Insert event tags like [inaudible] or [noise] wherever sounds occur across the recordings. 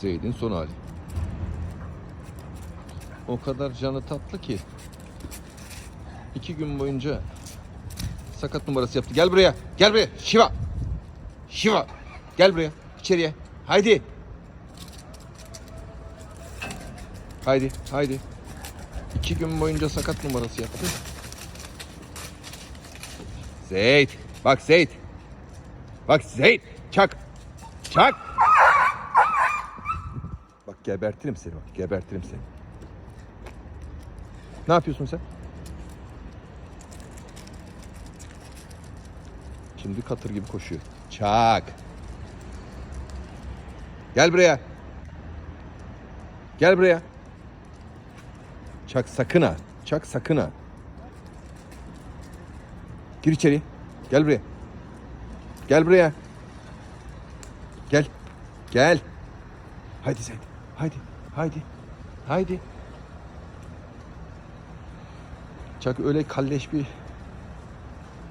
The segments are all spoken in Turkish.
Zeyd'in son hali. O kadar canı tatlı ki iki gün boyunca sakat numarası yaptı. Gel buraya. Gel buraya. Şiva. Şiva. Gel buraya. İçeriye. Haydi. Haydi. Haydi. İki gün boyunca sakat numarası yaptı. Zeyd. Bak Zeyd. Bak Zeyd. Çak. Çak. Gebertirim seni bak. Gebertirim seni. Ne yapıyorsun sen? Şimdi katır gibi koşuyor. Çak. Gel buraya. Gel buraya. Çak sakın ha. Çak sakın ha. Gir içeri. Gel buraya. Gel buraya. Gel. Gel. Haydi sen. Haydi. Haydi. Haydi. Çak öyle kalleş bir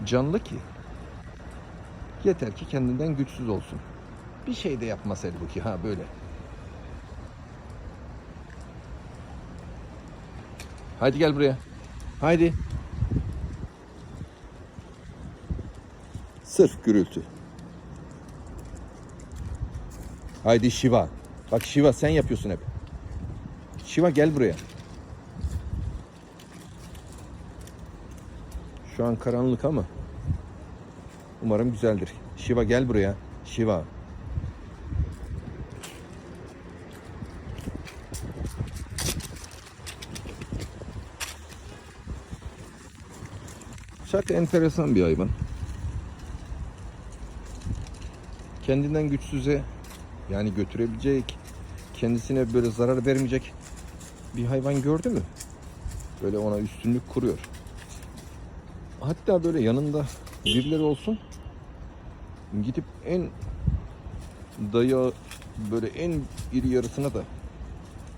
canlı ki. Yeter ki kendinden güçsüz olsun. Bir şey de yapmaz halbuki ha böyle. Haydi gel buraya. Haydi. Sırf gürültü. Haydi Şiva. Bak Şiva sen yapıyorsun hep. Şiva gel buraya. Şu an karanlık ama umarım güzeldir. Şiva gel buraya. Şiva. Şak enteresan bir hayvan. Kendinden güçsüze yani götürebilecek, kendisine böyle zarar vermeyecek bir hayvan gördü mü? Böyle ona üstünlük kuruyor. Hatta böyle yanında birileri olsun gidip en daya böyle en iri yarısına da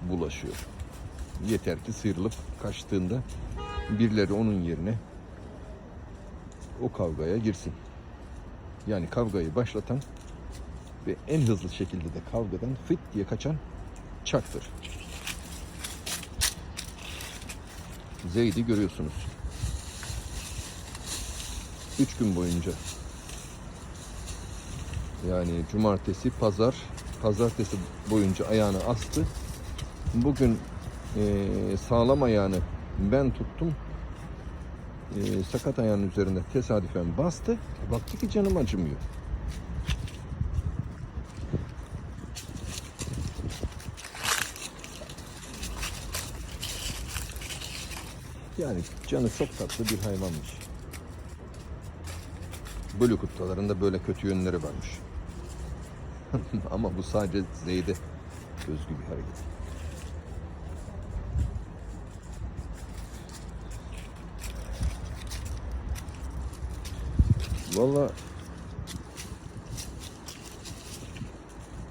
bulaşıyor. Yeter ki sıyrılıp kaçtığında birileri onun yerine o kavgaya girsin. Yani kavgayı başlatan ve en hızlı şekilde de kavgadan fit diye kaçan çaktır. Zeyd'i görüyorsunuz. Üç gün boyunca yani cumartesi, pazar, pazartesi boyunca ayağını astı. Bugün eee, sağlam ayağını ben tuttum. Eee, sakat ayağının üzerinde tesadüfen bastı. Baktı ki canım acımıyor. Yani canı çok tatlı bir hayvanmış. Bölü kuttalarında böyle kötü yönleri varmış. [laughs] Ama bu sadece Zeyd'e özgü bir hareket. Valla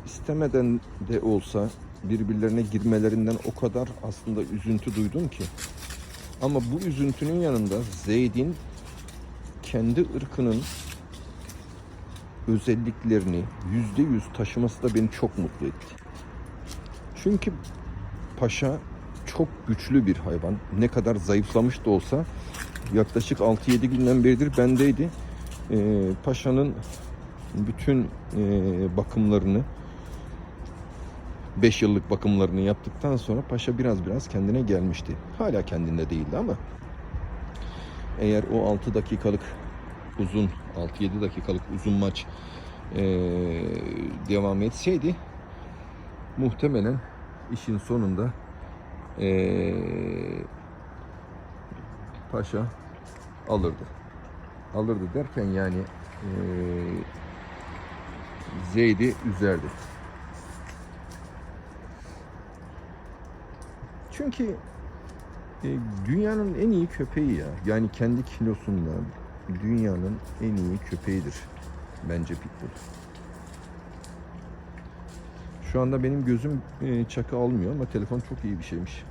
istemeden de olsa birbirlerine girmelerinden o kadar aslında üzüntü duydum ki. Ama bu üzüntünün yanında Zeyd'in kendi ırkının özelliklerini yüzde yüz taşıması da beni çok mutlu etti. Çünkü paşa çok güçlü bir hayvan. Ne kadar zayıflamış da olsa yaklaşık 6-7 günden beridir bendeydi. Ee, paşanın bütün e, bakımlarını 5 yıllık bakımlarını yaptıktan sonra paşa biraz biraz kendine gelmişti. Hala kendinde değildi ama eğer o 6 dakikalık uzun 6-7 dakikalık uzun maç eee, devam etseydi muhtemelen işin sonunda eee, paşa alırdı. Alırdı derken yani eee Zeyd'i üzerdi. Çünkü e, dünyanın en iyi köpeği ya. Yani kendi kilosunda dünyanın en iyi köpeğidir. Bence Pitbull. Şu anda benim gözüm e, çakı almıyor ama telefon çok iyi bir şeymiş.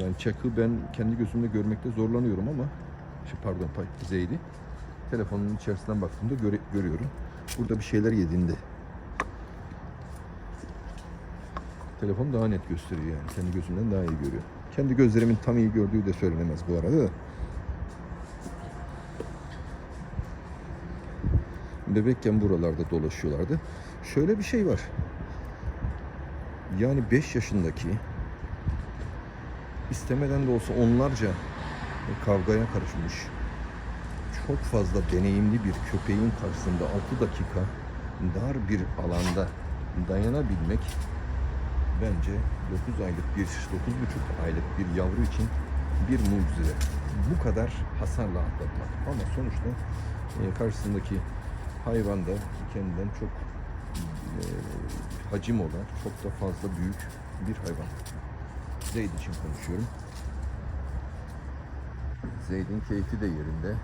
Yani çakı ben kendi gözümle görmekte zorlanıyorum ama şey pardon Zeydi. Telefonun içerisinden baktığımda göre- görüyorum. Burada bir şeyler yediğinde. Telefon daha net gösteriyor yani. Kendi gözümden daha iyi görüyor. Kendi gözlerimin tam iyi gördüğü de söylenemez bu arada da. Bebekken buralarda dolaşıyorlardı. Şöyle bir şey var. Yani 5 yaşındaki istemeden de olsa onlarca kavgaya karışmış çok fazla deneyimli bir köpeğin karşısında 6 dakika dar bir alanda dayanabilmek bence 9 aylık bir 9,5 aylık bir yavru için bir mucize. Bu kadar hasarla atlatmak. Ama sonuçta e, karşısındaki hayvan da kendinden çok e, hacim olan, çok da fazla büyük bir hayvan. Zeyd için konuşuyorum. Zeyd'in keyfi de yerinde.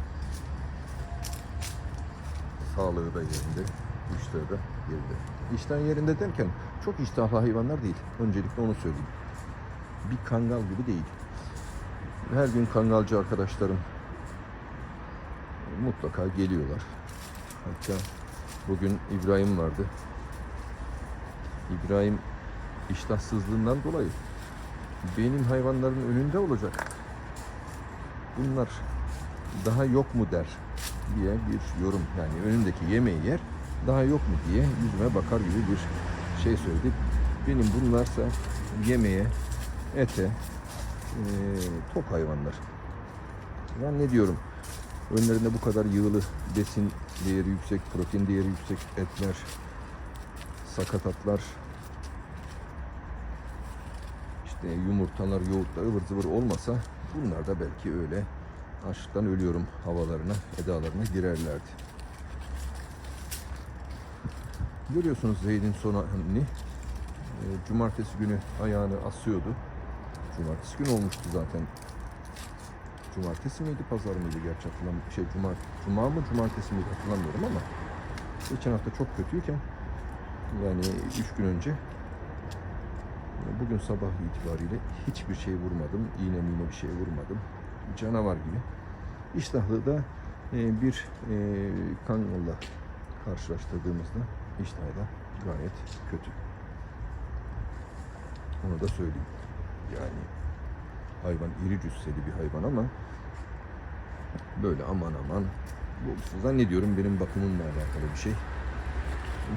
Sağlığı da yerinde. İştahı da yerinde. İştah yerinde derken çok iştahlı hayvanlar değil. Öncelikle onu söyleyeyim. Bir kangal gibi değil. Her gün kangalcı arkadaşlarım mutlaka geliyorlar. Hatta bugün İbrahim vardı. İbrahim iştahsızlığından dolayı benim hayvanların önünde olacak. Bunlar daha yok mu der diye bir yorum yani önündeki yemeği yer daha yok mu diye yüzüme bakar gibi bir şey söyledi. Benim bunlarsa yemeğe, ete, eee tok hayvanlar. Ben ne diyorum? Önlerinde bu kadar yığılı besin değeri yüksek, protein değeri yüksek etler, sakatatlar, işte yumurtalar, yoğurtlar ıvır zıvır olmasa bunlar da belki öyle açlıktan ölüyorum havalarına, edalarına girerlerdi. Görüyorsunuz Zeyd'in son halini. Ee, Cumartesi günü ayağını asıyordu. Cumartesi günü olmuştu zaten. Cumartesi miydi, pazar mıydı gerçi hatırlamıyorum. Şey, cuma, cuma mı, cumartesi miydi hatırlamıyorum ama geçen hafta çok kötüyken yani üç gün önce bugün sabah itibariyle hiçbir şey vurmadım. İğne miğne bir şey vurmadım. Canavar gibi. İştahlı da e, bir e, kanyolla karşılaştırdığımızda iştahı da gayet kötü. Onu da söyleyeyim. Yani hayvan iri cüsseli bir hayvan ama böyle aman aman bu zannediyorum benim bakımımla alakalı bir şey.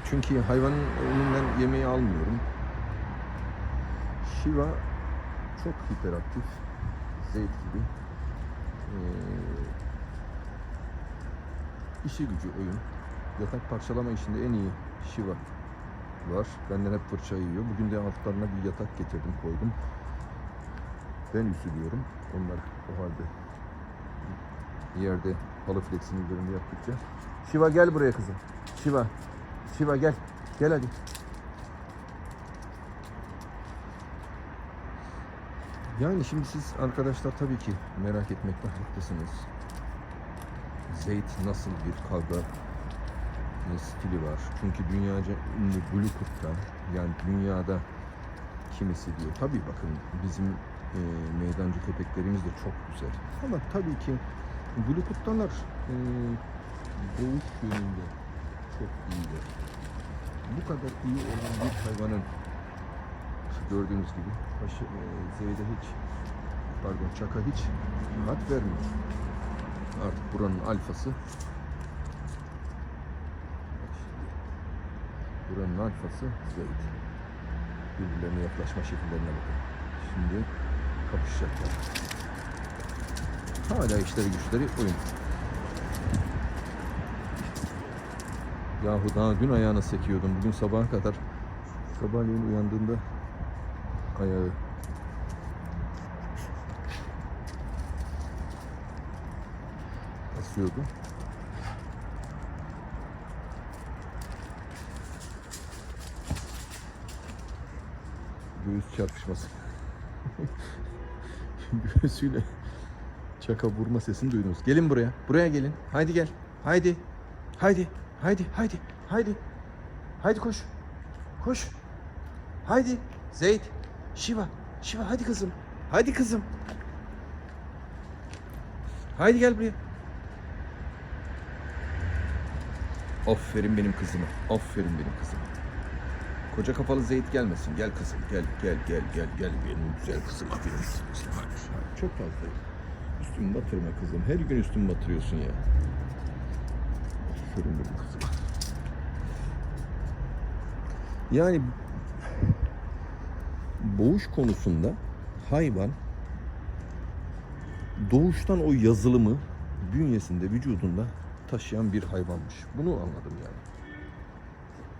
Çünkü hayvanın önünden yemeği almıyorum. Shiva çok hiperaktif. Zeyd gibi. Ee, işi gücü oyun. Yatak parçalama işinde en iyi Shiva var. Benden hep fırça yiyor. Bugün de altlarına bir yatak getirdim koydum. Ben üzülüyorum. Onlar o halde yerde halı flexinin üzerinde yaptıkça. Shiva gel buraya kızım. Shiva. Shiva gel. Gel hadi. Yani şimdi siz arkadaşlar tabii ki merak etmekte haklısınız. Zeyd nasıl bir kavga e, stili var. Çünkü dünyaca ünlü Blue Kurt'ta yani dünyada kimisi diyor. Tabii bakın bizim e, meydancı köpeklerimiz de çok güzel. Ama tabii ki Blue Kurt'talar e, boğuş yönünde çok iyiler. Bu kadar iyi olan bir hayvanın gördüğünüz gibi başı, e, Zeyde hiç pardon Çaka hiç rahat vermiyor. Artık buranın alfası Bak şimdi, buranın alfası Zeyd. Birbirlerine yaklaşma şekillerine bakın. Şimdi kapışacaklar. Hala işleri güçleri oyun. Yahu daha dün ayağını sekiyordum. Bugün sabaha kadar sabahleyin uyandığında ayağı asıyordu. Göğüs çarpışması. [laughs] Göğsüyle çaka vurma sesini duydunuz. Gelin buraya. Buraya gelin. Haydi gel. Haydi. Haydi. Haydi. Haydi. Haydi. Haydi koş. Koş. Haydi. Zeyd. Şiva. Şiva hadi kızım. Hadi kızım. Haydi gel buraya. Aferin benim kızıma. Aferin benim kızıma. Koca kafalı Zeyt gelmesin. Gel kızım gel gel gel gel gel benim güzel kızım. Aferin kızım. Çok fazla. Üstümü batırma kızım. Her gün üstümü batırıyorsun ya. Aferin benim kızım. Yani boğuş konusunda hayvan doğuştan o yazılımı bünyesinde, vücudunda taşıyan bir hayvanmış. Bunu anladım yani.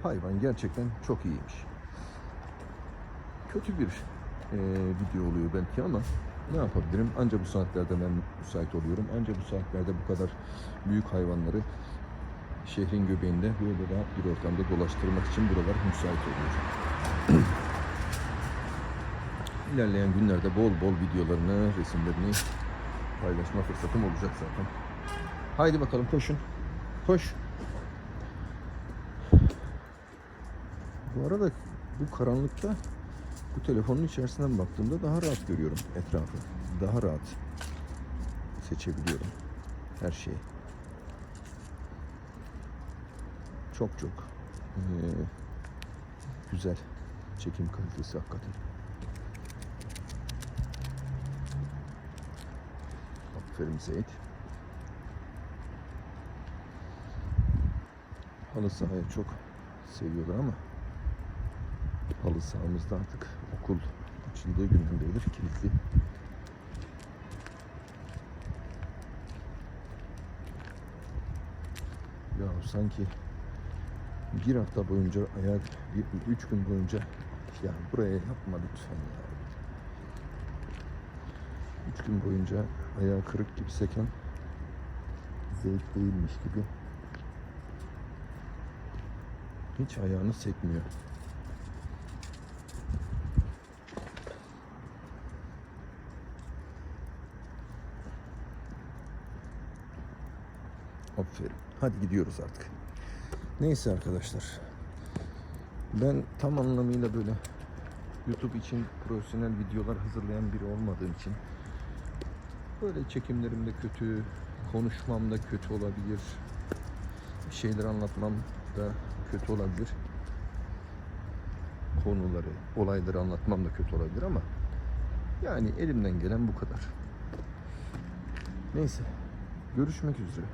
Hayvan gerçekten çok iyiymiş. Kötü bir eee, video oluyor belki ama ne yapabilirim? Anca bu saatlerde ben müsait oluyorum. Anca bu saatlerde bu kadar büyük hayvanları şehrin göbeğinde böyle rahat bir ortamda dolaştırmak için buralar müsait oluyor. [clears throat] İlerleyen günlerde bol bol videolarını, resimlerini paylaşma fırsatım olacak zaten. Haydi bakalım koşun. Koş. Bu arada bu karanlıkta bu telefonun içerisinden baktığımda daha rahat görüyorum etrafı. Daha rahat seçebiliyorum her şeyi. Çok çok eee, güzel çekim kalitesi hakikaten. Aferin Seyit. Halı sahayı çok seviyorlar ama halı sahamızda artık okul açıldığı günden beridir kilitli. Ya sanki bir hafta boyunca ayak, üç gün boyunca ya buraya yapma lütfen ya. Üç gün boyunca ayağı kırık gibi seken zevk değilmiş gibi hiç ayağını sekmiyor. Aferin. Hadi gidiyoruz artık. Neyse arkadaşlar. Ben tam anlamıyla böyle YouTube için profesyonel videolar hazırlayan biri olmadığım için böyle çekimlerimde kötü, konuşmam da kötü olabilir. Şeyler anlatmam da kötü olabilir. Konuları, olayları anlatmam da kötü olabilir ama yani elimden gelen bu kadar. Neyse. Görüşmek üzere.